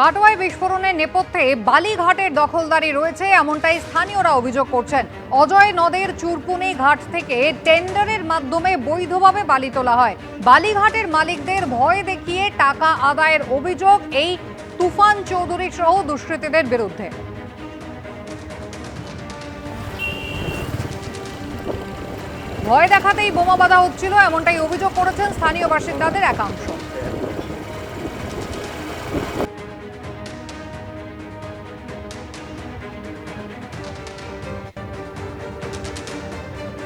কাটোয়ায় বিস্ফোরণের নেপথ্যে বালিঘাটের দখলদারি রয়েছে, এমনটাই স্থানীয়রা অভিযোগ করছেন। অজয় নদের চুরপুনি ঘাট থেকে টেন্ডারের মাধ্যমে বৈধভাবে বালি তোলা হয়। বালিঘাটের মালিকদের ভয় দেখিয়ে টাকা আদায়ের অভিযোগ এই তুফান চৌধুরী সহ দুষ্কৃতীদের বিরুদ্ধে। ভয় দেখাতেই বোমা বাঁধা হচ্ছিল, এমনটাই অভিযোগ করেছেন স্থানীয় বাসিন্দাদের একাংশ।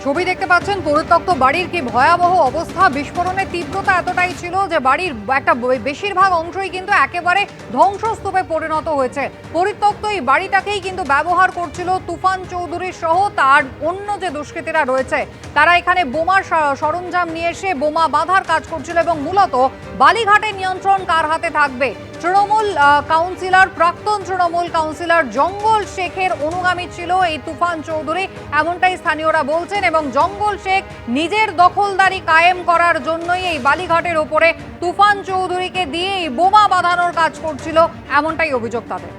ছবি দেখতে পাচ্ছেন পরিত্যক্ত বাড়ির কি ভয়াবহ অবস্থা? বিস্ফোরণের তীব্রতা এতটাই ছিল যে বাড়ির একটা বেশিরভাগ অংশই কিন্তু একেবারে ধ্বংসস্তূপে পরিণত হয়েছে। পরিত্যক্ত এই বাড়িটাকেই কিন্তু ব্যবহার করছিল তুফান চৌধুরী সহ তার অন্য যে দুষ্কৃতীরা রয়েছে। তারা এখানে বোমার সরঞ্জাম নিয়ে এসে বোমা বাঁধার কাজ করছিল এবং মূলত বালিঘাটের নিয়ন্ত্রণ কার হাতে থাকবে? তৃণমূল কাউন্সিলর, প্রাক্তন তৃণমূল কাউন্সিলর জঙ্গল শেখের অনুগামী ছিল এই তুফান চৌধুরী, এমনটাই স্থানীয়রা বলছেন এবং জঙ্গল শেখ নিজের দখলদারি কায়েম করার জন্যই এই বালিঘাটের ওপরে তুফান চৌধুরীকে দিয়ে এই বোমা বাঁধানোর কাজ করছিল, এমনটাই অভিযোগ তাদের।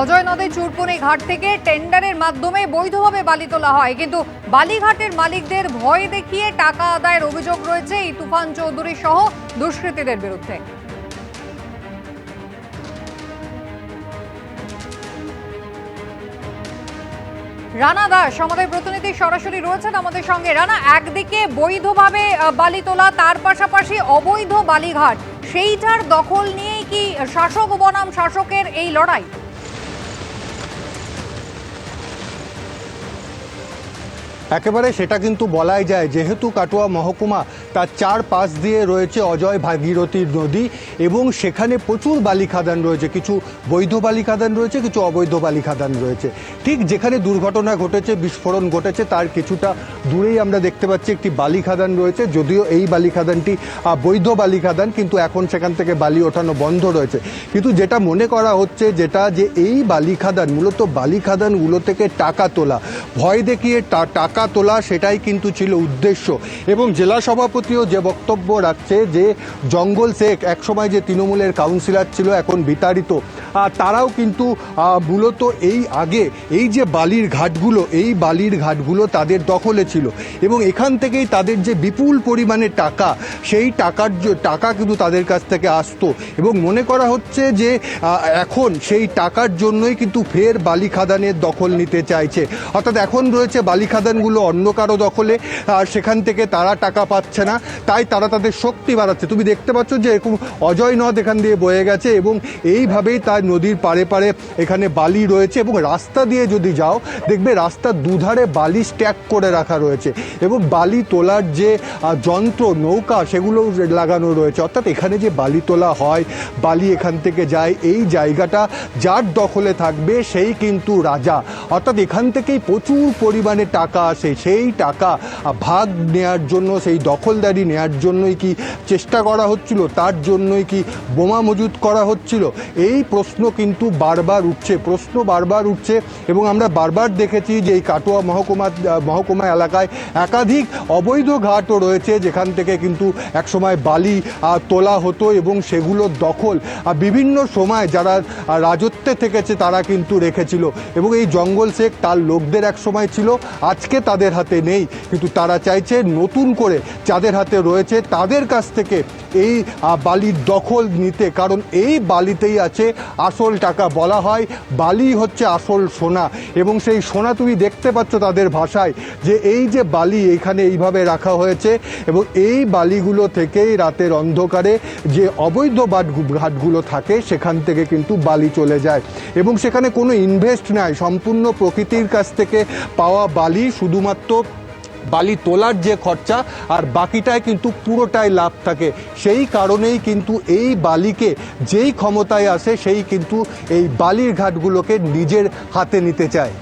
অজয় নদী চুরপুনি ঘাট থেকে টেন্ডারের মাধ্যমে বৈধভাবে বালি তোলা হয়। কিন্তু বালিঘাটের মালিকদের ভয় দেখিয়ে টাকা আদায়ের অভিযোগ রয়েছে এই তুফান চৌধুরী সহ দুষ্কৃতীদের বিরুদ্ধে। রানা দাস, আমাদের প্রতিনিধি সরাসরি রয়েছেন আমাদের সঙ্গে। রানা, একদিকে বৈধভাবে বালি তোলা, তার পাশাপাশি অবৈধ বালিঘাট, সেইটার দখল নিয়েই কি শাসক বনাম শাসকের এই লড়াই? একেবারে সেটা কিন্তু বলাই যায়। যেহেতু কাটোয়া মহকুমা তার চার পাশ দিয়ে রয়েছে অজয় ভাগীরথী নদী এবং সেখানে প্রচুর বালি খাদান রয়েছে। কিছু বৈধ বালি খাদান রয়েছে, কিছু অবৈধ বালি খাদান রয়েছে। ঠিক যেখানে দুর্ঘটনা ঘটেছে, বিস্ফোরণ ঘটেছে, তার কিছুটা দূরেই আমরা দেখতে পাচ্ছি একটি বালি খাদান রয়েছে। যদিও এই বালি খাদানটি বৈধ বালি খাদান কিন্তু এখন সেখান থেকে বালি ওঠানো বন্ধ রয়েছে। কিন্তু যেটা মনে করা হচ্ছে যেটা যে এই বালি খাদান মূলত বালি খাদানগুলো থেকে টাকা তোলা, ভয় দেখিয়ে টা- টাকা তোলা সেটাই কিন্তু ছিল উদ্দেশ্য। এবং জেলা সভাপতিও যে বক্তব্য রাখছে যে জঙ্গল শেখ একসময় যে তৃণমূলের কাউন্সিলর ছিল, এখন বিতাড়িত। তারাও কিন্তু মূলত এই আগে এই যে বালির ঘাটগুলো, এই বালির ঘাটগুলো তাদের দখলে ছিল। এবং এখান থেকেই তাদের যে বিপুল পরিমাণে টাকা, সেই টাকার টাকা কিন্তু তাদের কাছ থেকে আসতো। এবং মনে করা হচ্ছে যে এখন সেই টাকার জন্যই কিন্তু ফের বালি খাদানের দখল নিতে চাইছে। অর্থাৎ এখন রয়েছে বালি খাদানগুলো অন্য কারও দখলে, আর সেখান থেকে তারা টাকা পাচ্ছে না, তাই তারা তাদের শক্তি বাড়াচ্ছে। তুমি দেখতে পাচ্ছ যে এরকম অজয় নদ এখান দিয়ে বয়ে গেছে এবং এইভাবেই তার নদীর পারে পারে এখানে বালি রয়েছে এবং রাস্তা দিয়ে যদি যাও, দেখবে রাস্তার দুধারে বালি স্ট্যাক করে রাখা রয়েছে এবং বালি তোলার যে যন্ত্র, নৌকা সেগুলো লাগানো রয়েছে। অর্থাৎ এখানে যে বালি তোলা হয়, বালি এখান থেকে যায়, এই জায়গাটা যার দখলে থাকবে সেই কিন্তু রাজা। অর্থাৎ এখান থেকেই প্রচুর পরিমাণে টাকা আসে। সেই টাকা ভাগ নেয়ার জন্য, সেই দখলদারি নেয়ার জন্যই কি চেষ্টা করা হচ্ছিল? তার জন্যই কি বোমা মজুত করা হচ্ছিল? এই প্রশ্ন কিন্তু বারবার উঠছে, প্রশ্ন বারবার উঠছে এবং আমরা বারবার দেখেছি যে এই কাটোয়া মহকুমা মহকুমা এলাকায় একাধিক অবৈধ ঘাটও রয়েছে, যেখান থেকে কিন্তু একসময় বালি তোলা হতো এবং সেগুলোর দখল। বিভিন্ন সময় যারা রাজত্বে থেকেছে তারা কিন্তু রেখেছিল এবং এই জঙ্গল শেখ তার লোকদের এক সময় ছিল। আজকে তাদের হাতে নেই। কিন্তু তারা চাইছে নতুন করে যাদের হাতে রয়েছে তাদের কাছ থেকে এই বালির দখল নিতে। কারণ এই বালিতেই আছে আসল টাকা বলা হয়। বালি হচ্ছে আসল সোনা। এবং সেই সোনা তুমি দেখতে পাচ্ছ তাদের ভাষায় যে এই যে বালি এখানে এইভাবে রাখা হয়েছে এবং এই বালিগুলো থেকেই রাতের অন্ধকারে যে অবৈধ বাট ঘাটগুলো থাকে সেখান থেকে কিন্তু বালি চলে যায়। এবং সেখানে কোনো ইনভেস্ট নাই। সম্পূর্ণ প্রকৃতির কাছ থেকে পাওয়া বালি শুধুমাত্র বালি তোলার যে খরচা, আর বাকিটায় কিন্তু পুরোটাই লাভ থাকে। সেই কারণেই কিন্তু এই বালিকে যেই ক্ষমতায় আসে, সেই কিন্তু এই বালির ঘাটগুলোকে নিজের হাতে নিতে চায়।